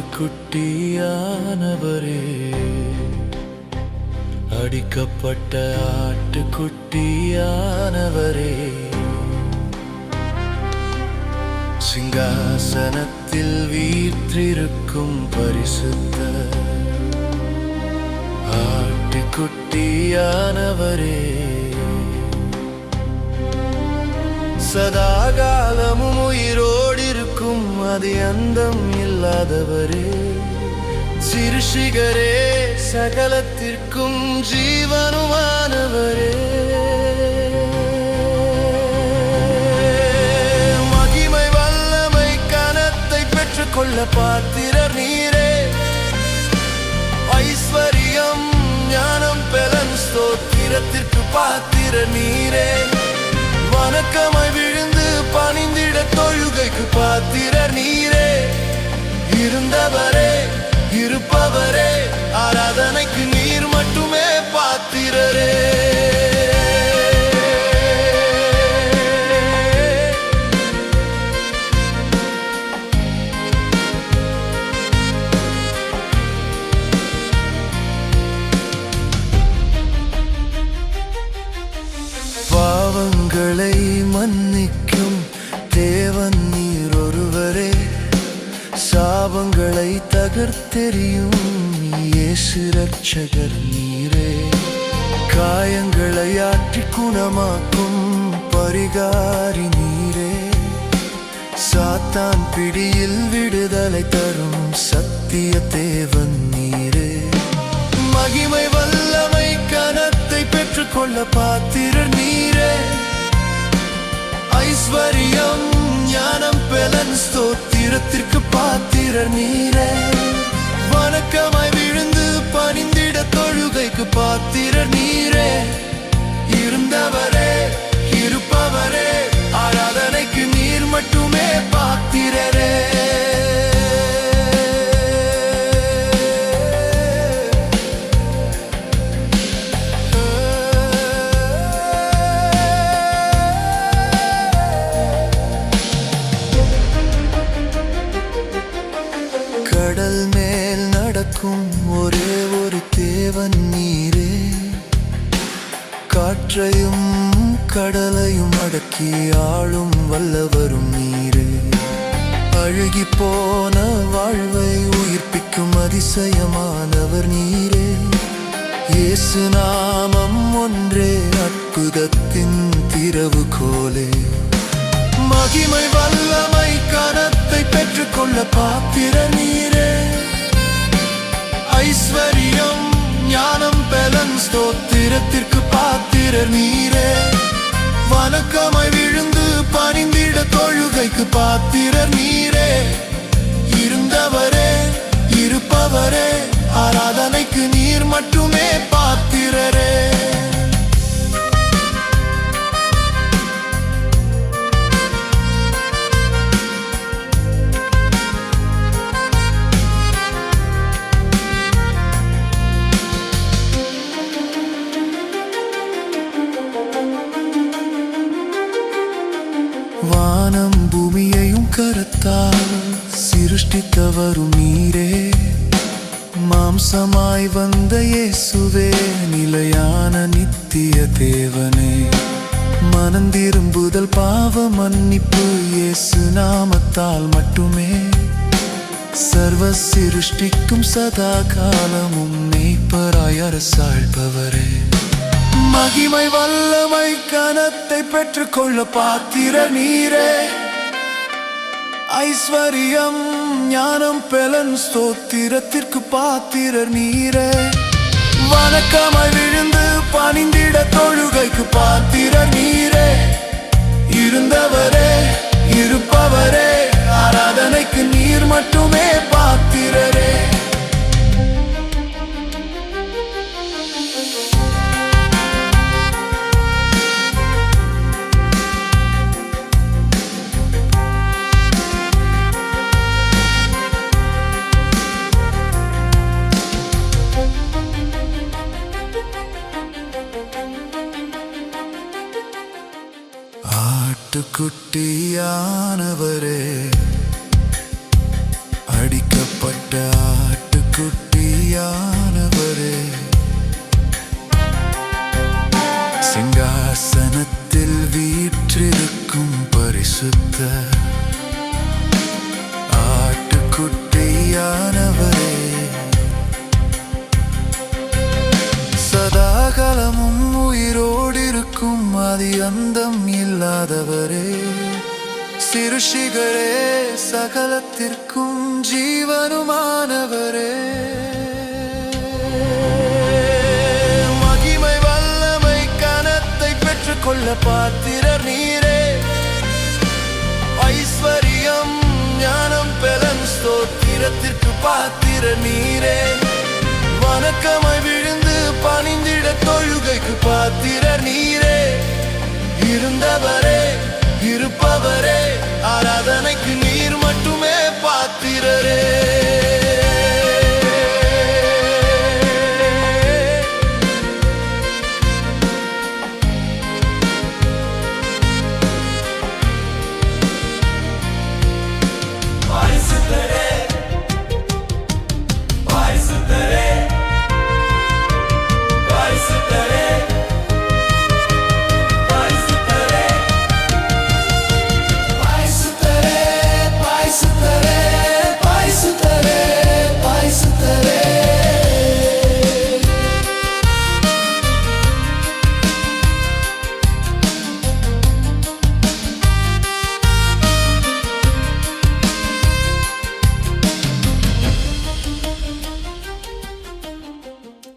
ஆட்டுக்குட்டியானவரே. அடிக்கப்பட்ட ஆட்டுக்குட்டியானவரே. சிங்காசனத்தில் வீற்றிருக்கும் பரிசுத்த ஆட்டுக்குட்டியானவரே. சதாகாலமும் உயிரோ இருக்கும் அது அந்தம் இல்லாதவரே. சிறுஷிகரே சகலத்திற்கும் ஜீவனுமானவரே. மகிமை வல்லமை கனத்தை பெற்றுக்கொள்ள பாத்திரர் நீரே. ஐஸ்வர்யம் ஞானம் பெலன் ஸ்தோத்திரத்திற்கு பாத்திர நீரே. வணக்கமை தொழுகைக்கு பாத்திர நீரே. இருந்தவரே இருப்பவரே ஆராதனைக்கு நீர் மட்டுமே பாத்திரரே. பாவங்களை மன்னிக்கும் தேவன் நீர் ஒருவரே சாபங்களை தகர்த்தெறியும் இயேசு ரட்சகர் நீரே. காயங்களை ஆற்றி குணமாக்கும் பரிகாரி நீரே. சாத்தான் பிடியில் விடுதலை தரும் சத்திய தேவன் நீரே. மகிமை வல்லமை கனத்தை பெற்றுக்கொள்ள பாத்திர நீரே. ஐஸ்வர்யம் ஞானம் ஸ்தோத்திரத்திற்கு பாத்திர நீரே. வணக்கமாய் விழுந்து பணிந்திட தொழுகைக்கு பாத்திர நீரே. இருந்தவரே இருப்பவரே ஆராதனைக்கு நீர் மட்டுமே பாத்திரே. கடல் மேல் நடக்கும் ஒரே ஒரு தேவன் நீரே. காற்றையும் கடலையும் அடக்கி ஆளும் வல்லவரும் நீரே. அழுகி போன வாழ்வை உயிர்ப்பிக்கும் அதிசயமானவர் நீரே. இயேசு நாமம் ஒன்றே அற்புதத்தின் திறவுகோலே. மகிமை வல்லமை கனத்தை பெற்றுக்கொள்ள பாத்திர நீரே. ஐஸ்வர்யம் ஞானம் பலன் ஸ்தோத்திரத்திற்கு பாத்திர நீரே. வணக்கமாய் விழுந்து பணிந்திட தொழுகைக்கு பாத்திர நீரே. பூமியையும் கரத்தால் சிருஷ்டித்தவரும் நீரே. மாம்சமாய் வந்த இயேசுவே நிலையான நித்திய தேவனே. மனந்திரும்புதல் பாவ மன்னிப்பு இயேசு நாமத்தால் மட்டுமே. சர்வ சிருஷ்டிக்கும் சதா காலமும் மெய்ப்பராய் அரசாழ்பவரே. மகிமை வல்லமை கனத்தை பெற்றுக்கொள்ள பாத்திர நீரே. ஐஸ்வர்யம் ஞானம் பெலன் ஸ்தோத்திரத்திற்கு பாத்திரர் நீரே. வணக்கமாய் விழுந்து பணிந்திட தொழுகைக்கு பாத்திர நீரே. இருந்தவரே இருப்பவரே ஆராதனைக்கு நீர் மட்டுமே பாத்திரரே. ஆட்டுக்குட்டியானவரே. அடிக்கப்பட்ட ஆட்டுக்குட்டியானவரே. சிங்காசனத்தில் வீற்றிருக்கும் பரிசுத்த அந்தம் இல்லாதவரே சிறுஷிகரே சகலத்திற்கும் ஜீவனுமானவரே. மகிமை வல்லமை கனத்தை பெற்றுக்கொள்ள பாத்திரர் நீரே. ஐஸ்வர்யம் ஞானம் பெலன் ஸ்தோத்திரத்திற்கு பாத்திர நீரே. வணக்கமாய் விழுந்து பணிந்திட தொழுகைக்கு பாத்திர நீரே. இருந்தவரே